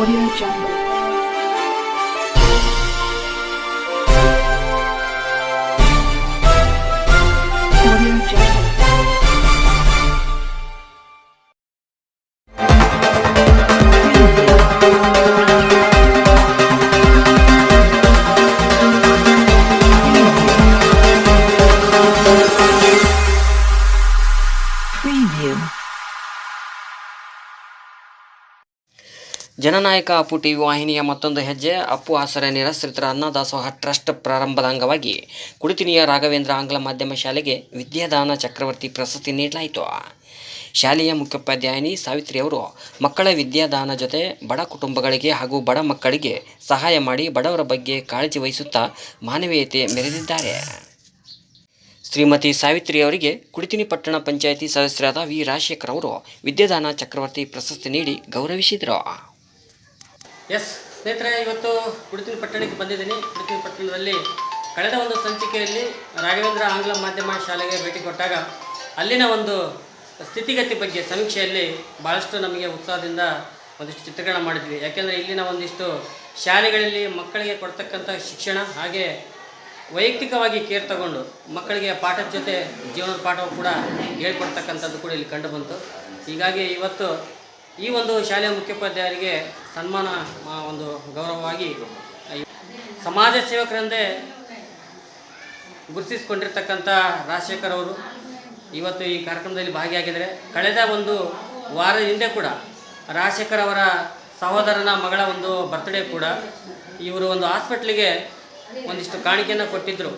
Audio Jungle. Audio Jungle. Preview. ಜನನಾಯಕ Appu TV ವಾಹಿನಿಯ ಮತ್ತೊಂದು ಹೆಜ್ಜೆ, ಅಪ್ಪು ಆಸರೆ ನಿರಾಶ್ರಿತರ ಅನ್ನದಾಸೋಹ ಟ್ರಸ್ಟ್ ಪ್ರಾರಂಭದ ಅಂಗವಾಗಿ ಕುಡಿತಿನಿಯ ರಾಘವೇಂದ್ರ ಆಂಗ್ಲ ಮಾಧ್ಯಮ ಶಾಲೆಗೆ ವಿದ್ಯಾದಾನ ಚಕ್ರವರ್ತಿ ಪ್ರಶಸ್ತಿ ನೀಡಲಾಯಿತು. ಶಾಲೆಯ ಮುಖ್ಯೋಪಾಧ್ಯಾಯಿನಿ ಸಾವಿತ್ರಿ ಅವರು ಮಕ್ಕಳ ವಿದ್ಯಾದಾನ ಜೊತೆ ಬಡ ಕುಟುಂಬಗಳಿಗೆ ಹಾಗೂ ಬಡ ಮಕ್ಕಳಿಗೆ ಸಹಾಯ ಮಾಡಿ ಬಡವರ ಬಗ್ಗೆ ಕಾಳಜಿ ವಹಿಸುತ್ತಾ ಮಾನವೀಯತೆ ಮೆರೆದಿದ್ದಾರೆ. ಶ್ರೀಮತಿ ಸಾವಿತ್ರಿ ಅವರಿಗೆ ಕುಡಿತಿನಿ ಪಟ್ಟಣ ಪಂಚಾಯಿತಿ ಸದಸ್ಯರಾದ ವಿ ರಾಜಶೇಖರ್ ಅವರು ವಿದ್ಯಾದಾನ ಚಕ್ರವರ್ತಿ ಪ್ರಶಸ್ತಿ ನೀಡಿ ಗೌರವಿಸಿದರು. ಎಸ್ ಸ್ನೇಹಿತರೆ, ಇವತ್ತು ಉಡುಪಿ ಪಟ್ಟಣಕ್ಕೆ ಬಂದಿದ್ದೀನಿ. ಉಡುಪಿ ಪಟ್ಟಣದಲ್ಲಿ ಕಳೆದ ಒಂದು ಸಂಚಿಕೆಯಲ್ಲಿ ರಾಘವೇಂದ್ರ ಆಂಗ್ಲ ಮಾಧ್ಯಮ ಶಾಲೆಗೆ ಭೇಟಿ ಕೊಟ್ಟಾಗ ಅಲ್ಲಿನ ಒಂದು ಸ್ಥಿತಿಗತಿ ಬಗ್ಗೆ ಸಮೀಕ್ಷೆಯಲ್ಲಿ ಭಾಳಷ್ಟು ನಮಗೆ ಉತ್ಸಾಹದಿಂದ ಒಂದಿಷ್ಟು ಚಿತ್ರೀಕರಣ ಮಾಡಿದ್ವಿ. ಯಾಕೆಂದರೆ ಇಲ್ಲಿನ ಒಂದಿಷ್ಟು ಶಾಲೆಗಳಲ್ಲಿ ಮಕ್ಕಳಿಗೆ ಕೊಡ್ತಕ್ಕಂಥ ಶಿಕ್ಷಣ ಹಾಗೆ ವೈಯಕ್ತಿಕವಾಗಿ ಕೇರ್ ತಗೊಂಡು ಮಕ್ಕಳಿಗೆ ಪಾಠದ ಜೊತೆ ಜೀವನದ ಪಾಠವು ಕೂಡ ಹೇಳ್ಕೊಡ್ತಕ್ಕಂಥದ್ದು ಕೂಡ ಇಲ್ಲಿ ಕಂಡು ಬಂತು. ಹೀಗಾಗಿ ಇವತ್ತು ಈ ಒಂದು ಶಾಲೆಯ ಮುಖ್ಯೋಪಾಧ್ಯಾಯರಿಗೆ ಸನ್ಮಾನ ಒಂದು ಗೌರವವಾಗಿ ಸಮಾಜ ಸೇವಕರೆಂದೇ ಗುರುತಿಸಿಕೊಂಡಿರ್ತಕ್ಕಂಥ ರಾಜಶೇಖರ್ ಅವರು ಇವತ್ತು ಈ ಕಾರ್ಯಕ್ರಮದಲ್ಲಿ ಭಾಗಿಯಾಗಿದ್ದಾರೆ. ಕಳೆದ ಒಂದು ವಾರ ಹಿಂದೆ ಕೂಡ ರಾಜಶೇಖರ್ ಅವರ ಸಹೋದರನ ಮಗಳ ಒಂದು ಬರ್ತ್ಡೇ ಕೂಡ ಇವರು ಒಂದು ಹಾಸ್ಪಿಟ್ಲಿಗೆ ಒಂದಿಷ್ಟು ಕಾಣಿಕೆಯನ್ನು ಕೊಟ್ಟಿದ್ದರು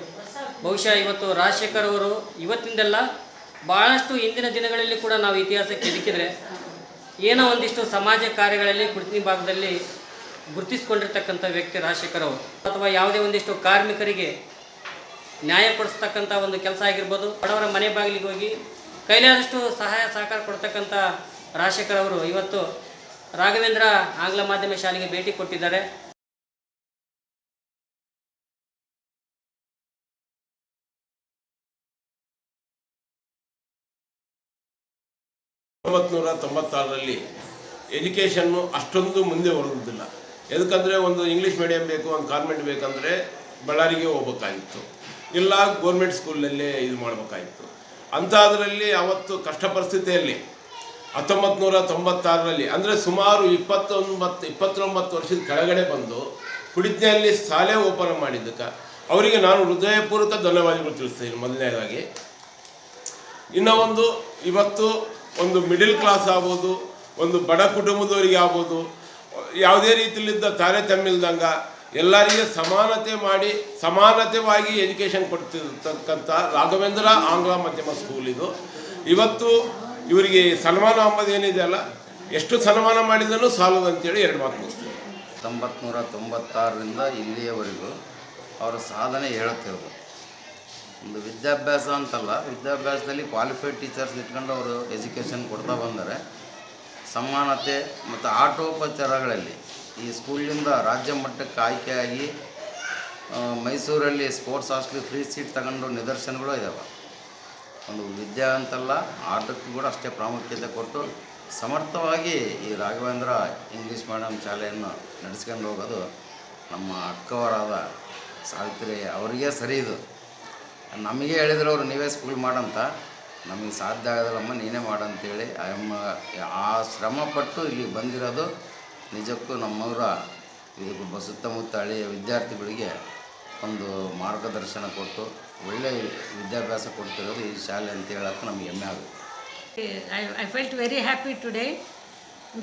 ಬಹುಶಃ ಇವತ್ತು ರಾಜಶೇಖರ್ ಅವರು ಇವತ್ತಿಂದೆಲ್ಲ ಭಾಳಷ್ಟು ಇಂದಿನ ದಿನಗಳಲ್ಲಿ ಕೂಡ ನಾವು ಇತಿಹಾಸಕ್ಕೆ ಎದುಕಿದ್ರೆ ಏನೋ ಒಂದಿಷ್ಟು ಸಮಾಜ ಕಾರ್ಯಗಳಲ್ಲಿ ಕುಡ್ತಿನಿ ಭಾಗದಲ್ಲಿ ಗುರುತಿಸಿಕೊಂಡಿರ್ತಕ್ಕಂಥ ವ್ಯಕ್ತಿ ರಾಜಶೇಖರ್ ಅವರು. ಅಥವಾ ಯಾವುದೇ ಒಂದಿಷ್ಟು ಕಾರ್ಮಿಕರಿಗೆ ನ್ಯಾಯ ಕೊಡಿಸ್ತಕ್ಕಂಥ ಒಂದು ಕೆಲಸ ಆಗಿರ್ಬೋದು. ಬಡವರ ಮನೆ ಬಾಗಿಲಿಗೆ ಹೋಗಿ ಕೈಲಾದಷ್ಟು ಸಹಾಯ ಸಹಕಾರ ಕೊಡ್ತಕ್ಕಂಥ ರಾಜಶೇಖರ್ ಅವರು ಇವತ್ತು ರಾಘವೇಂದ್ರ ಆಂಗ್ಲ ಮಾಧ್ಯಮ ಶಾಲೆಗೆ ಭೇಟಿ ಕೊಟ್ಟಿದ್ದಾರೆ. ಒಂಬತ್ನೂರ ತೊಂಬತ್ತಾರರಲ್ಲಿ ಎಜುಕೇಷನ್ನು ಅಷ್ಟೊಂದು ಮುಂದೆ ಬರುವುದಿಲ್ಲ. ಎದಕ್ಕಂದರೆ ಒಂದು ಇಂಗ್ಲೀಷ್ ಮೀಡಿಯಂ ಬೇಕು, ಒಂದು ಕಾನ್ವೆಂಟ್ ಬೇಕಂದರೆ ಬಳ್ಳಾರಿಗೆ ಹೋಗ್ಬೇಕಾಗಿತ್ತು. ಇಲ್ಲ, ಗೋರ್ಮೆಂಟ್ ಸ್ಕೂಲಲ್ಲೇ ಇದು ಮಾಡಬೇಕಾಗಿತ್ತು. ಅಂಥದ್ರಲ್ಲಿ ಅವತ್ತು ಕಷ್ಟ ಪರಿಸ್ಥಿತಿಯಲ್ಲಿ ಹತ್ತೊಂಬತ್ತು ನೂರ ತೊಂಬತ್ತಾರರಲ್ಲಿ ಅಂದರೆ ಸುಮಾರು ಇಪ್ಪತ್ತೊಂಬತ್ತು ಇಪ್ಪತ್ತೊಂಬತ್ತು ವರ್ಷದ ಕೆಳಗಡೆ ಬಂದು ಕುಡಿತಿನಲ್ಲಿ ಶಾಲೆ ಓಪನ್ ಮಾಡಿದ್ದಕ್ಕೆ, ಅವರಿಗೆ ನಾನು ಹೃದಯಪೂರ್ವಕ ಧನ್ಯವಾದಗಳು ತಿಳಿಸ್ತೀನಿ ಮೊದಲನೇದಾಗಿ. ಇನ್ನು ಒಂದು, ಇವತ್ತು ಒಂದು ಮಿಡಿಲ್ ಕ್ಲಾಸ್ ಆಗ್ಬೋದು, ಒಂದು ಬಡ ಕುಟುಂಬದವರಿಗೆ ಆಗ್ಬೋದು, ಯಾವುದೇ ರೀತಿಯಲ್ಲಿದ್ದ ತಾರತಮ್ಯ ಇಲ್ದಂಗ ಎಲ್ಲರಿಗೆ ಸಮಾನತೆ ಮಾಡಿ, ಸಮಾನತೆವಾಗಿ ಎಜುಕೇಷನ್ ಕೊಡ್ತಿರ್ತಕ್ಕಂಥ ರಾಘವೇಂದ್ರ ಆಂಗ್ಲ ಮಾಧ್ಯಮ ಸ್ಕೂಲ್ ಇದು. ಇವತ್ತು ಇವರಿಗೆ ಸನ್ಮಾನ ಅಂಬದು ಏನಿದೆಯಲ್ಲ ಎಷ್ಟು ಸನ್ಮಾನ ಮಾಡಿದನು ಸಾಲದು ಅಂತೇಳಿ ಎರಡು ಮಾತು ಮುಗಿಸ್ತೀವಿ ಹತ್ತೊಂಬತ್ತು ತೊಂಬತ್ತಾರರಿಂದ ಇಲ್ಲಿಯವರೆಗೂ ಅವರ ಸಾಧನೆ ಹೇಳುತ್ತಿರೋದು ಒಂದು ವಿದ್ಯಾಭ್ಯಾಸ ಅಂತಲ್ಲ, ವಿದ್ಯಾಭ್ಯಾಸದಲ್ಲಿ ಕ್ವಾಲಿಫೈಡ್ ಟೀಚರ್ಸ್ ಇಟ್ಕೊಂಡು ಅವರು ಎಜುಕೇಷನ್ ಕೊಡ್ತಾ ಬಂದರೆ, ಸಮಾನತೆ ಮತ್ತು ಆಟೋಪಚಾರಗಳಲ್ಲಿ ಈ ಸ್ಕೂಲಿಂದ ರಾಜ್ಯ ಮಟ್ಟಕ್ಕೆ ಆಯ್ಕೆಯಾಗಿ ಮೈಸೂರಲ್ಲಿ ಸ್ಪೋರ್ಟ್ಸ್ ಹಾಸ್ಟೆಲ್ ಫ್ರೀ ಸೀಟ್ ತಗೊಂಡು ನಿದರ್ಶನಗಳು ಇದ್ದಾವೆ ಒಂದು ವಿದ್ಯೆ ಅಂತಲ್ಲ, ಆಟಕ್ಕೂ ಕೂಡ ಅಷ್ಟೇ ಪ್ರಾಮುಖ್ಯತೆ ಕೊಟ್ಟು ಸಮರ್ಥವಾಗಿ ಈ ರಾಘವೇಂದ್ರ ಇಂಗ್ಲೀಷ್ ಮೀಡಿಯಂ ಶಾಲೆಯನ್ನು ನಡೆಸ್ಕೊಂಡು ಹೋಗೋದು ನಮ್ಮ ಅಕ್ಕವರಾದ ಸಾವಿತ್ರಿ ಅವರಿಗೆ ಸರಿ ಇದು. ನಮಗೆ ಹೇಳಿದ್ರು ಅವರು, ನೀವೇ ಸ್ಕೂಲ್ ಮಾಡಂತ. ನಮಗೆ ಸಾಧ್ಯ ಆಗೋದಿಲ್ಲಮ್ಮ, ನೀನೇ ಮಾಡಂತೇಳಿ. ಅಮ್ಮ, ಆ ಶ್ರಮಪಟ್ಟು ಇಲ್ಲಿ ಬಂದಿರೋದು ನಿಜಕ್ಕೂ ನಮ್ಮವರ ಇದು ಸುತ್ತಮುತ್ತ ಹಳೆಯ ವಿದ್ಯಾರ್ಥಿಗಳಿಗೆ ಒಂದು ಮಾರ್ಗದರ್ಶನ ಕೊಟ್ಟು ಒಳ್ಳೆಯ ವಿದ್ಯಾಭ್ಯಾಸ ಕೊಡ್ತಿರೋದು ಈ ಶಾಲೆ ಅಂತ ಹೇಳೋಕ್ಕೆ ನಮಗೆ ಹೆಮ್ಮೆ ಆಗುತ್ತೆ. I I felt very happy today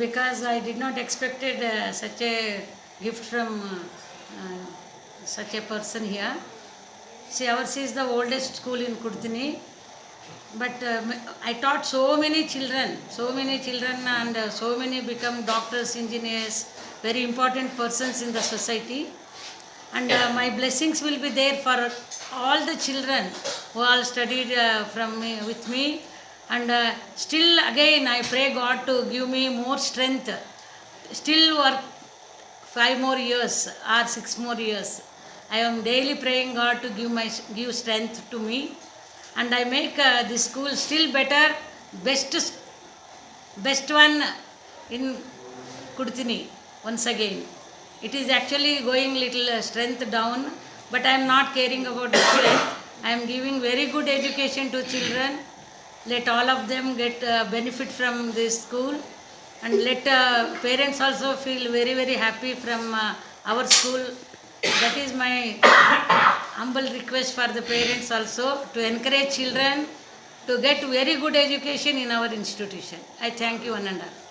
because I did not expected such a gift from such a person here. See, ours is the oldest school in Kurtini, but um, I taught so many children, so many children, and uh, so many become doctors, engineers, very important persons in the society. And uh, my blessings will be there for all the children who all studied uh, from me, with me. And uh, still again, I pray God to give me more strength. Still work five more years or six more years. I am daily praying God to give my give strength to me, and I make uh, this school still better, best best one in Kudthini. once again. It is actually going little uh, strength down, but I am not caring about the strength. I am giving very good education to children. Let all of them get uh, benefit from this school, and let uh, parents also feel very very happy from uh, our school. That is my humble request for the parents also to encourage children to get very good education in our institution. I thank you one and all.